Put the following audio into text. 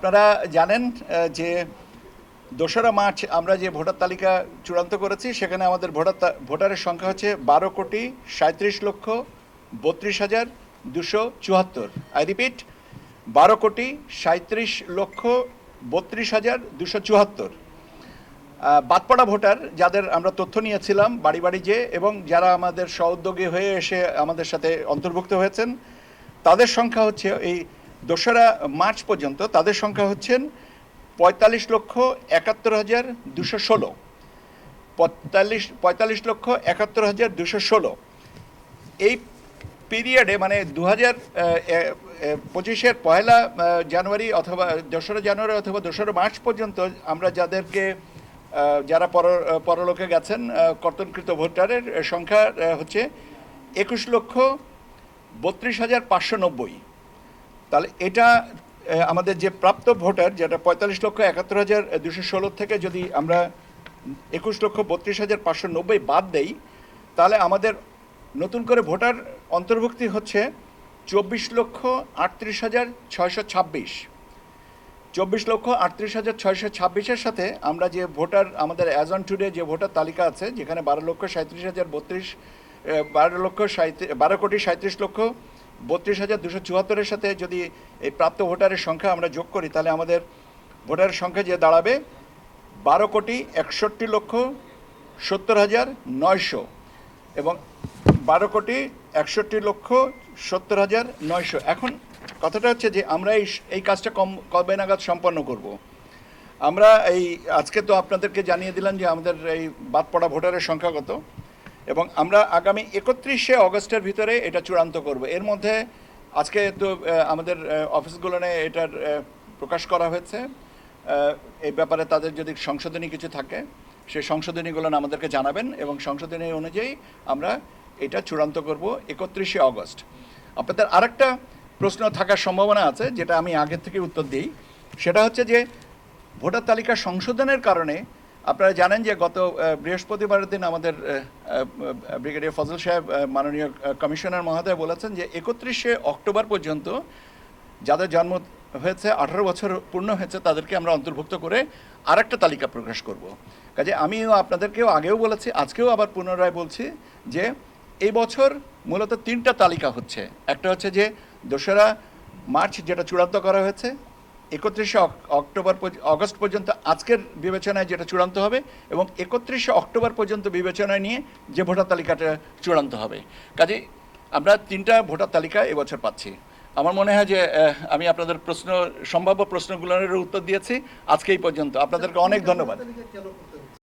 আপনারা জানেন যে দোসরা মার্চ আমরা যে ভোটার তালিকা চূড়ান্ত করেছি, সেখানে আমাদের ভোটার ভোটারের সংখ্যা হচ্ছে বারো কোটি সাঁত্রিশ লক্ষ বত্রিশ হাজার দুশো চুয়াত্তর। আই রিপিট বারো কোটি সাঁত্রিশ লক্ষ বত্রিশ হাজার দুশো চুয়াত্তর। বাদপাড়া ভোটার যাদের আমরা তথ্য নিয়েছিলাম বাড়ি বাড়ি যে এবং যারা আমাদের সহোদ্যোগী হয়ে এসে আমাদের সাথে অন্তর্ভুক্ত হয়েছেন, তাদের সংখ্যা হচ্ছে এই দোসরা মার্চ পর্যন্ত তাদের সংখ্যা হচ্ছেন পঁয়তাল্লিশ লক্ষ একাত্তর হাজার দুশো ষোলো। পঁয়তাল্লিশ পঁয়তাল্লিশ লক্ষ একাত্তর হাজার দুশো ষোলো। এই পিরিয়ডে মানে দু হাজার পঁচিশের পয়লা জানুয়ারি অথবা দোসরা জানুয়ারি অথবা দোসরা মার্চ পর্যন্ত আমরা যাদেরকে যারা পর, পরলোকে গেছেন কর্তনকৃত ভোটারের সংখ্যা হচ্ছে একুশ লক্ষ বত্রিশ হাজার পাঁচশো নব্বই। তাহলে এটা আমাদের যে প্রাপ্ত ভোটার, যেটা পঁয়তাল্লিশ লক্ষ একাত্তর হাজার দুশো ষোলো থেকে যদি আমরা একুশ লক্ষ বত্রিশ হাজার পাঁচশো নব্বই বাদ দেই, তাহলে আমাদের নতুন করে ভোটার অন্তর্ভুক্তি হচ্ছে চব্বিশ লক্ষ আটত্রিশ হাজার ছয়শো ছাব্বিশ। চব্বিশ লক্ষ আটত্রিশ হাজার ছয়শো ছাব্বিশের সাথে আমরা যে ভোটার, আমাদের অ্যাজ অন টুডে যে ভোটার তালিকা আছে, যেখানে বারো লক্ষ সাঁত্রিশ হাজার বত্রিশ বারো লক্ষ সাঁত্রিশ, বারো কোটি সাঁত্রিশ লক্ষ বত্রিশ হাজার দুশো চুয়াত্তরের সাথে যদি এই প্রাপ্ত ভোটারের সংখ্যা আমরা যোগ করি, তাহলে আমাদের ভোটারের সংখ্যা যে দাঁড়াবে বারো কোটি একষট্টি লক্ষ সত্তর হাজার নয়শো এবং বারো কোটি একষট্টি লক্ষ সত্তর হাজার নয়শো। এখন কথাটা হচ্ছে যে আমরা এই এই কাজটা কম, কবে নাগাদ সম্পন্ন করব? আমরা এই, আজকে তো আপনাদেরকে জানিয়ে দিলাম যে আমাদের এই বাদ পড়া ভোটারের সংখ্যা কত। এবং আমরা আগামী একত্রিশে অগস্টের ভিতরে এটা চূড়ান্ত করব। এর মধ্যে আজকে তো আমাদের অফিসগুলোনে এটার প্রকাশ করা হয়েছে। এই ব্যাপারে তাদের যদি সংশোধনী কিছু থাকে সেই সংশোধনীগুলো আমাদেরকে জানাবেন এবং সংশোধনী অনুযায়ী আমরা এটা চূড়ান্ত করব একত্রিশে অগস্ট। আপনাদের আরেকটা প্রশ্ন থাকার সম্ভাবনা আছে, যেটা আমি আগের থেকে উত্তর দিই। সেটা হচ্ছে যে, ভোটার তালিকা সংশোধনের কারণে আপনারা জানেন যে গত বৃহস্পতিবারের দিন আমাদের ব্রিগেডিয়ার ফজল সাহেব মাননীয় কমিশনার মহোদয় বলেছেন যে একত্রিশে অক্টোবর পর্যন্ত যাদের জন্ম হয়েছে, আঠারো বছর পূর্ণ হয়েছে, তাদেরকে আমরা অন্তর্ভুক্ত করে আরেকটা তালিকা প্রকাশ করব। কাজে আমিও আপনাদেরকেও আগেও বলেছি, আজকেও আবার পুনরায় বলছি যে এই বছর মূলত তিনটা তালিকা হচ্ছে। একটা হচ্ছে যে দোসরা মার্চ যেটা চূড়ান্ত করা হয়েছে একত্রিশে অক্টোবর অগস্ট পর্যন্ত আজকের বিবেচনায় যেটা চূড়ান্ত হবে এবং একত্রিশে অক্টোবর পর্যন্ত বিবেচনায় নিয়ে যে ভোটার তালিকাটা চূড়ান্ত হবে। কাজে আমরা তিনটা ভোটার তালিকা এবছর পাচ্ছি। আমার মনে হয় যে আমি আপনাদের প্রশ্ন, সম্ভাব্য প্রশ্নগুলোর উত্তর দিয়েছি। আজকে এই পর্যন্ত। আপনাদেরকে অনেক ধন্যবাদ।